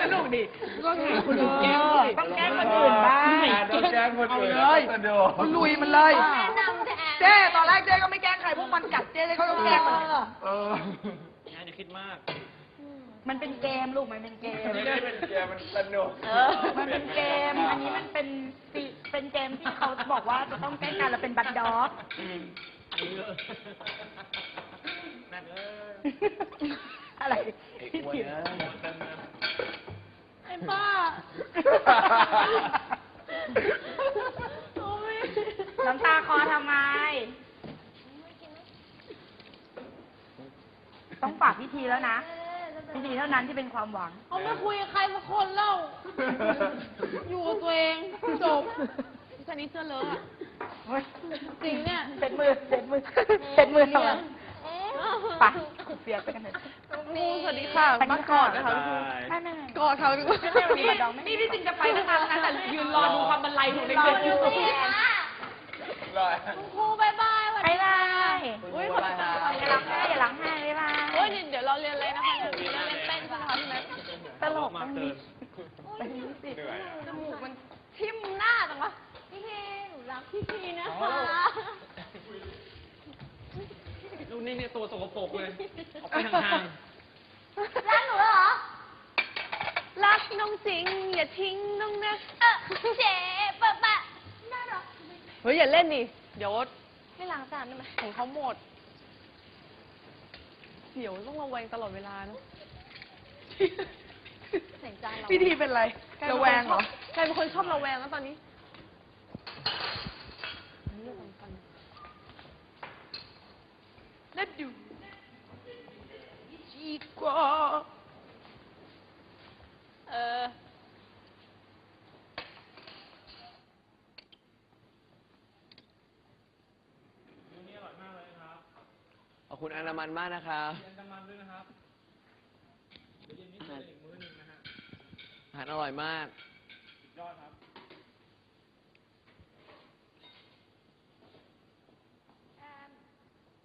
สนุกดิก็หาคนอื่นเอแกล้งอต้องแกล้งคนอื่นบ้างต้องแกล้งคนอื่นเอาเลยสนุกคุณลุยมันเลย เจ๊ตอนแรกเจ๊ก็ไม่แกล้งใครพวกมันกัดเจ๊เจ๊ก็ต้องแกล้งมันเอออย่าคิดมาก มันเป็นเกมลูกมันเป็นเกมไม่ได้เป็นเกมมันสนุกเออมันเป็นเกม อันนี้มันเป็นซีเป็นเกมที่เขาบอกว่าจะต้องแกล้งกันแล้วเป็นบัตรด็อก อันนี้ก็แม่เอ้ยอะไรไอ้อ้วนนะไอ้บ้าน้ำตาคอทำไม ต้องฝากพิธีแล้วนะ พิธีเท่านั้นที่เป็นความหวัง เขาไม่คุยกับใครสักคนเล่า อยู่กับตัวเองจบแค่นี้เสื้อเลอะอะจริงเนี่ยเสร็จมือเสร็จมือเสร็จมือทำไม ไปเสียไปกันเถอะครูสวัสดีค่ะ มากอดนะคะครูไม่ไม่ไม่ กอดเขาดีกว่านี่นี่พี่จริงจะไปตั้งนานแล้วแต่ยืนรอดูความบันไลของเด็กๆอยู่ลอยครูบายบายวันบ๊ายนี้บายอุ้ยขอบคุณค่ะอย่าหลังให้อย่าหลังให้บ๊ายบายโอ้ยเดี๋ยวเราเรียนอะไรนะคะเดี๋ยวเรียนเต้นใช่ไหมคะพี่แม็กตลกมากมันเกิมีนมันมีสิเหนื่อยจมูกมันทิ่มหน้าจังวะพี่ทีหนูรักพี่ทีนะคะ ลูกนี่เนี่ยตัวสกปรกเลย ออกไปห่างรักหนูเหรอ รักน้องจริง อย่าทิ้งน้องนะเออเจ็บปะปะน่ารักเฮ้ยอย่าเล่นดิเดี๋ยวไม่ล้างจานได้ไหมของเขาหมด เดี๋ยวต้องระแวงตลอดเวลาเนอะไหนจานเราพิธีเป็นไร ระแวงเหรอกลายเป็นคนชอบระแวงแล้วตอนนี้ และดูดีกว่าเออขอบคุณอนามันมากนะครับๆเรียนกันมาด้วยนะครับเดี๋ยวเย็นนี้เจออีกมื้อหนึงนะฮะอาหารอร่อยมากยอดครับ แอน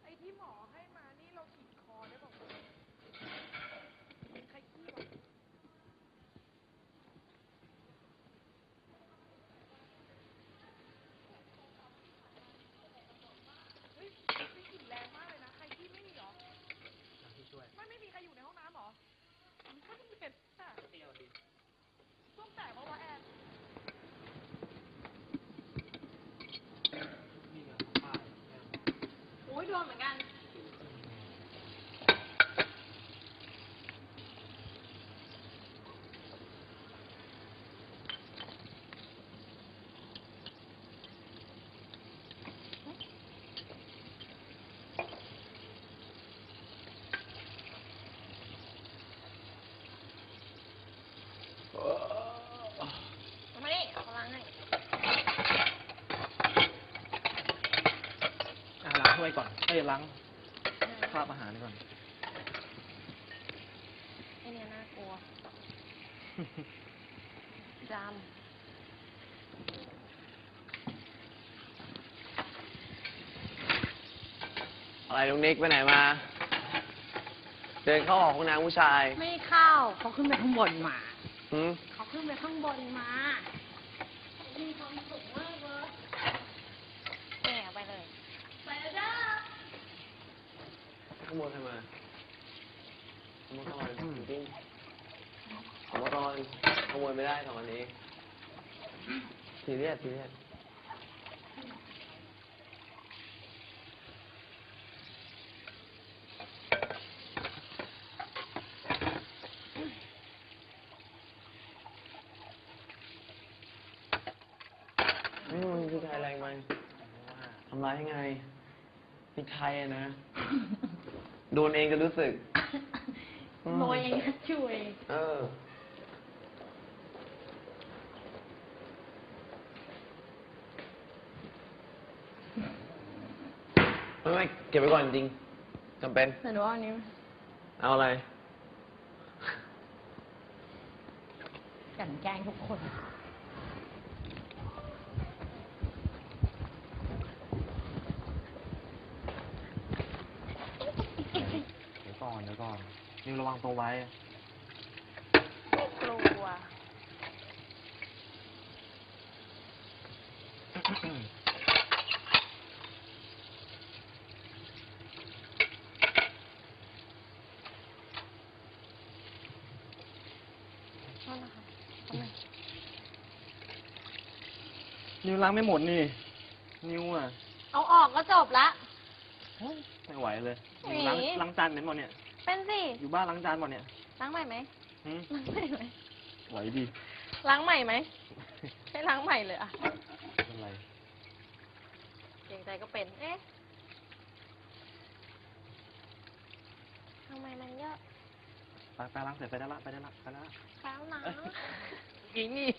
ไอที่หมอให้มานี่เราขีดคอได้บอกใครขี้วะเฮ้ยมีกลิ่นแรงมากเลยนะ ใครขี้ไม่มีเหรอ ไม่ไม่มีใครอยู่ในห้องน้ำเหรอไม่เห็นอะส้วมแตกเพราะว่าแอน โอ้ยโดนเหมือนกัน มาดิขอล้างให้ อะล้าง ถ้วยก่อนเอ้ยล้างคราบอาหารก่อนไอเนี่ยน่ากลัวจามอะไรลุงนิกไปไหนมา เดินเข้าออกห้องน้ำผู้ชายไม่เข้าเขาขึ้นไปข้างบนมาหืม เขาขึ้นไปข้างบนมาแก่ไปเลย ข โมยใครมาขโมยก่อนจริงขโมยก่อนขโมยไม่ได้สองอันนี้ทีเรียสทีเรียสไม่มันพริกไทยแรงไปทำร้ายยังไงพริกไทยอะนะ โดนเองก็รู้สึกโรยเองก็ช่วย เออ ไม่ไม่เก็บไว้ก่อนจริงจำเป็น แต่หนูว่าอันนี้เอาอะไร กลันแกล้งทุกคน นิวระวังตัวไว้ ไม่กลัว นิวล้างไม่หมดนี่ นิวอะเอาออกก็จบละ ไม่ไหวเลย นิวล้างหนีล้างจานเป็นหมดเนี่ย เป็นสิอยู่บ้านล้างจานหมดเนี่ยล้างใหม่ไหมหืมล้างใหม่ไหมไหวดีล้างใหม่ไหมให้ล้างใหม่เลยอะไม่เป็นไรเกรงใจก็เป็น เอ๊ะทำไมมันเยอะไปไปล้างเสร็จไปได้ละไปได้ละไปได้ละแล้วนะอีนี่